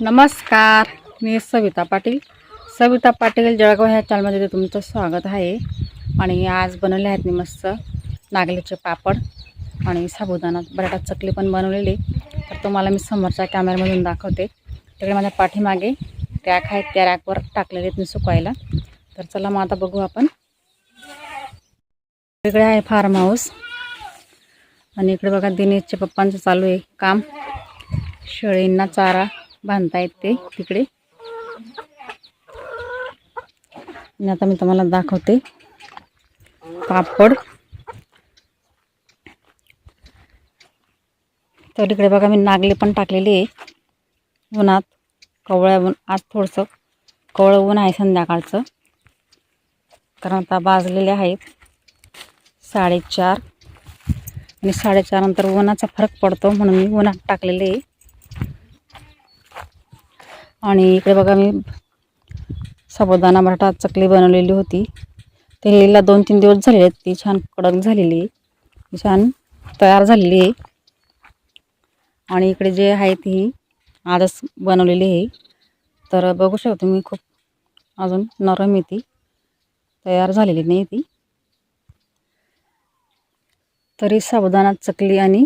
नमस्कार मी सविता पाटील. सविता पाटील जळगाव ह्या चॅनलमध्ये तुमचं स्वागत आहे. आणि आज बनवले आहेत मी मस्त नागलीचे पापड आणि साबुदाणा. बटाटा चकली पण बनवलेली. तर तुम्हाला मी समोरच्या कॅमेऱ्यामधून दाखवते. तिकडे माझ्या पाठीमागे रॅक आहेत त्या रॅकवर टाकलेले आहेत मी सुकवायला. तर चला मग आता बघू आपण. इकडे आहे फार्म हाऊस आणि इकडे बघा दिनेशच्या पप्पांचं चालू आहे काम. शेळींना चारा. बांधतायत ते तिकडे. आता मी तुम्हाला दाखवते. पापड. तर इकडे बघा मी नागले पण टाकलेले आहे. उन्हात कवळ्या ऊन आज थोडंसं कवळं ऊन आहे संध्याकाळचं. कारण आता भाजलेले आहेत. साडेचार. आणि साडेचार नंतर उन्हाचा फरक पडतो म्हणून मी उन्हात टाकलेले आहे. आणि इकडे बघा मी साबुदाणा मराठा चकली बनवलेली होती. तेलीला दोन तीन दिवस झालेले आहेत. ती छान कडक झालेली आहे. छान तयार झालेली आहे. आणि इकडे जे आहे ती आजच बनवलेली आहे. तर बघू शकतो तुम्ही खूप अजून नरम आहे ती. तयार झालेली नाही ती. तरी साबुदाणा चकली आणि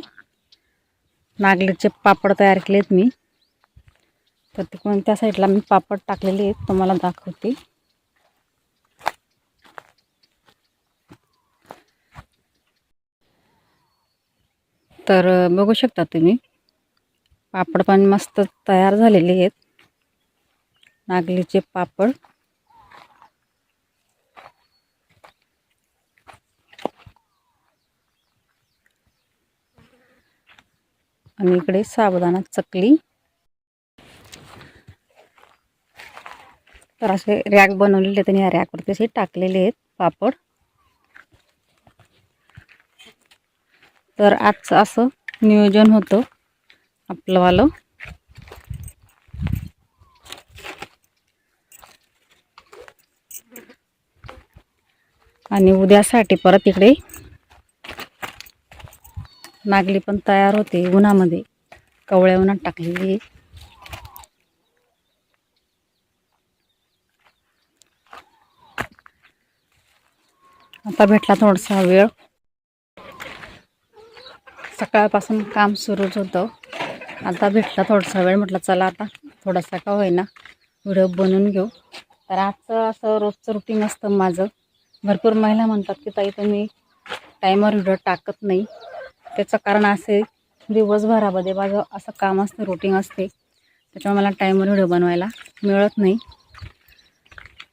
नागलीचे पापड तयार केलेत मी. तर तिकडून त्या साईडला मी पापड टाकलेले आहेत तुम्हाला दाखवते. तर बघू शकता तुम्ही पापड पण मस्त तयार झालेले आहेत. नागलीचे पापड. आणि इकडे साबुदाणा चकली. तर असे रॅक बनवलेले आहेत आणि या रॅकवरती असे टाकलेले आहेत पापड. तर आजचं असं नियोजन होतं आपलंवालं. आणि उद्यासाठी परत इकडे नागली पण तयार होते. उन्हामध्ये कवळ्या उन्हात टाकलेली आता भेटला थोडासा वेळ. सकाळपासून काम सुरूच होतं. आता भेटला थोडासा वेळ म्हटलं चला आता थोडासा का होईना व्हिडिओ बनवून घेऊ. तर आजचं असं रोजचं रुटीन असतं माझं. भरपूर महिला म्हणतात की ताई तुम्ही टाईमवर व्हिडिओ टाकत नाही. त्याचं कारण असे दिवसभरामध्ये माझं असं काम असतं रुटीन असते. त्याच्यामुळे मला टाईमवर व्हिडिओ बनवायला मिळत नाही.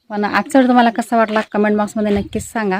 पण आजचा व्हिडिओ तुम्हाला कसा वाटला कमेंट बॉक्समध्ये नक्कीच सांगा.